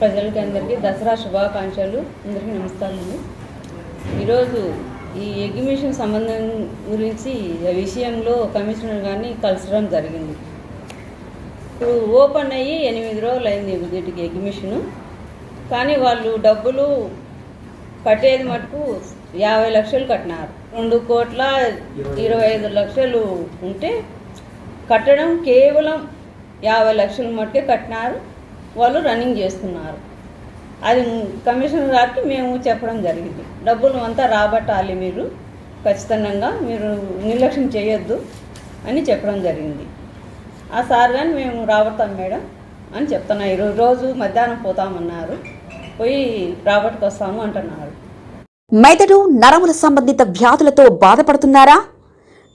ప్రజలకి అందరికీ దసరా శుభాకాంక్షలు. అందరికీ నమస్కారాలు ఈరోజు ఈ ఎగ్జిబిషన్ సంబంధం గురించి విషయంలో కమిషనర్ గారిని కలసడం జరిగింది. ఇప్పుడు ఓపెన్ అయ్యి ఎనిమిది రోజులు అయింది వీటికి ఎగ్జిబిషను. కానీ వాళ్ళు డబ్బులు కట్టేది మటుకు యాభై లక్షలు కట్టినారు. రెండు కోట్ల ఇరవై ఐదు లక్షలు ఉంటే కట్టడం కేవలం యాభై లక్షలు మట్టుకే కట్టినారు. వాళ్ళు రన్నింగ్ చేస్తున్నారు. అది కమిషనర్ గారికి మేము చెప్పడం జరిగింది. డబ్బులు అంతా రాబట్టాలి మీరు. ఖచ్చితంగా మీరు నిర్లక్ష్యం చేయొద్దు అని చెప్పడం జరిగింది. ఆ సార్ కానీ మేము రాబడతాం మేడం అని చెప్తున్నా. ఈరోజు రోజు మధ్యాహ్నం పోతామన్నారు. పోయి రాబట్టుకొస్తాము అంటున్నారు. మెదడు నరముల సంబంధిత వ్యాధులతో బాధపడుతున్నారా?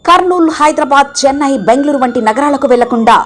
కర్నూలు హైదరాబాద్ చెన్నై బెంగళూరు వంటి నగరాలకు వెళ్ళకుండా